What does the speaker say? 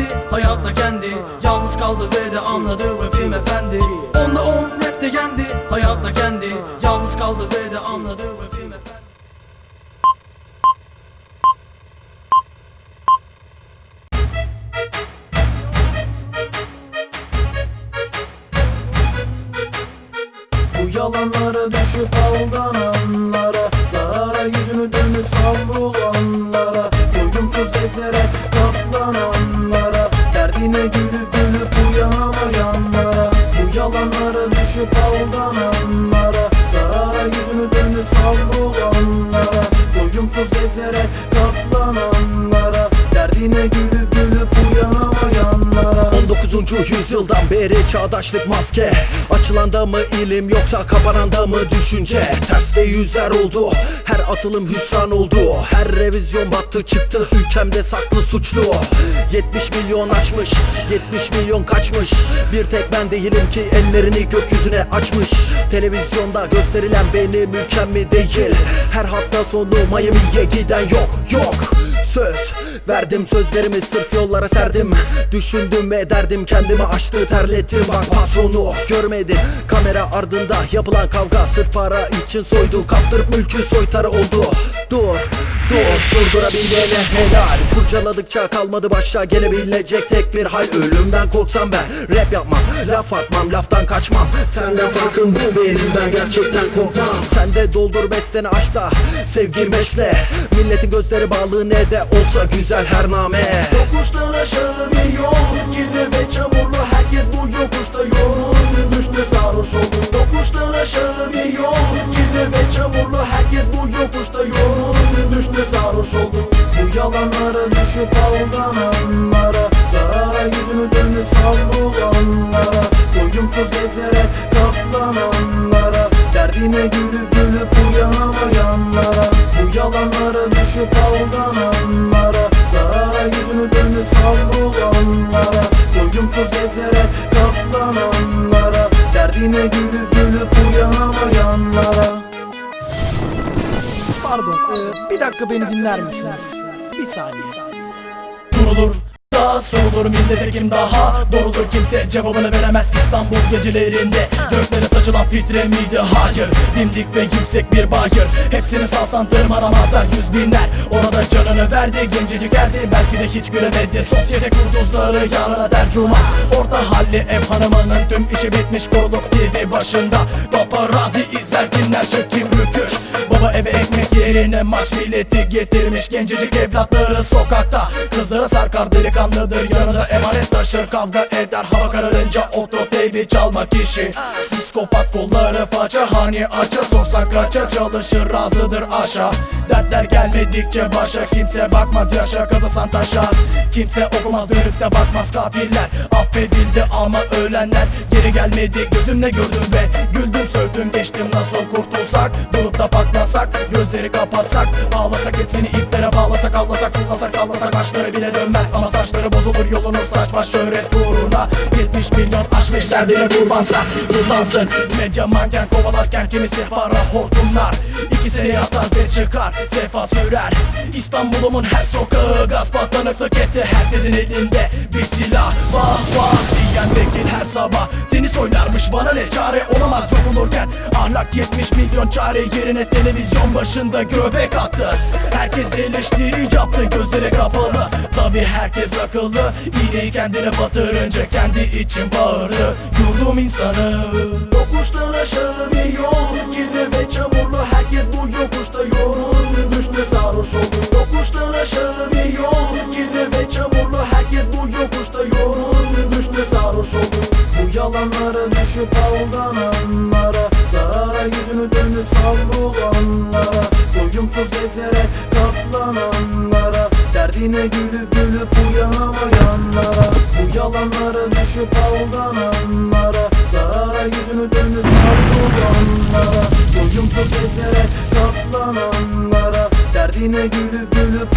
kendi hayatta kendi. Yalnız kaldı ve de anladı rapim efendi. Onda on rapte kendi hayatta kendi. Yalnız kaldı ve de anladı rapim efendi. Bu yalanlara düşüp aldananlara Zarara yüzünü dönüp savrulanlara Doyumsuz evlere 19. yüzyıldan beri çağdaşlık maske. Açılanda mı ilim yoksa kapananda mı düşünce? Terste yüzler oldu her atılım hüsran oldu. Her revizyon battı çıktı ülkemde saklı suçlu. 70 milyon açmış 70 milyon kaçmış. Bir tek ben değilim ki ellerini gökyüzüne açmış. Televizyonda gösterilen benim ülkem mi değil? Her hafta sonu Miami'ye giden yok yok. Söz verdim sözlerimi sırf yollara serdim. Düşündüm ve derdim kendimi açtı terlettim. Bak patronu görmedi. Kamera ardında yapılan kavga Sırf para için soydu. Kaptırıp mülkü soytarı oldu. Dur durdurabilene helal. Kurcaladıkça kalmadı başa gelebilecek tek bir hal. Ölümden korksam ben rap yapmam laf atmam laftan kaçmam. Senden farkın bu benim ben gerçekten korkmam. Sen de doldur besteni aşkta sevgi meşle. Milletin gözleri bağlı ne de olsa güzel her name. Yokuştan aşağı düşüp aldananlara Zarara yüzünü dönüp savrulanlara Doyumsuz evlere katlananlara Derdine gülüp gülüp uyanamayanlara Bu yalanlara düşüp aldananlara Zarara yüzünü dönüp savrulanlara Doyumsuz evlere katlananlara Derdine gülüp gülüp uyanamayanlara Pardon, e, bir dakika beni dinler misiniz? Bir saniye. Durulur daha sorulur millete kim daha Doğrulur kimse cevabını veremez İstanbul gecelerinde. Göklere saçılan fitre miydi? Hayır. Dimdik ve yüksek bir bayır. Hepsini salsan tırmanamazlar yüz binler. Orada canını verdi gencecik erdi. Belki de hiç göremedi. Sosyete kurdu zarı yanına tercüman Orta halli ev hanımının tüm işi bitmiş. Kurulup TV başında. Paparazzi izler dinler şık kim rüküş Baba eve ekmek yerine maç milleti getirmiş Gencecik evlatları sokakta. Kızlara sarkar delikanlıdır yanında emanet taşır Kavga eder hava kararınca oto teybi çalmak işi. Psikopat kolları faça hani aça. Sorsak kaça çalışır razıdır aşağı Dertler gelmedikçe başa. Kimse bakmaz yaşa kazasan taşa. Kimse okumaz dönüp de bakmaz katiller Affedildi ama ölenler. Geri gelmedi gözümle gördüm ve Güldüm sövdüm geçtim. Nasıl kurtulsak Durup da patlasak gözleri kapatsak Ağlasak hepsini iplere bağlasak Avlasak kullasak sallasak Başları bile dönmez. Ama saçları bozulur Yolunu saç baş şöhret uğruna. 70 milyon aşmış derdine kurbansa Kullansın medya manken kovalarken Kimisi para hortumlar? İkisini yatar ve çıkar Sefa sürer. İstanbul'umun her sokağı Gazpa tanıklık etti Herkesin elinde bir silah. Vah vah diyen vekil her sabah Tenis oynarmış bana ne çare olamaz. Yok olurken Ahlak 70 milyon çare yerine televizyon başında göbek attı. Herkes eleştiri yaptı gözleri kapalı. Tabi herkes akıllı İğneyi kendine batırınca kendi için bağırdı Yurdum insanı. Yokuştan aşağı bir yol Kirli ve çamurlu. Herkes bu yokuşta yoğun. Düştü sarhoş oldu. Yokuştan aşağı bir yol Kirli ve çamurlu. Herkes bu yokuşta yoğun. Düştü sarhoş oldu. Bu yalanlara düşüp aldananlara Zarara yüzünü dönüp savrulanlara Doyumsuz evlere katlananlara Derdine gülüp gülüp uyanamayanlara Bu yalanlara düşüp aldananlara evlere katlananlara Derdine gülüp gülüp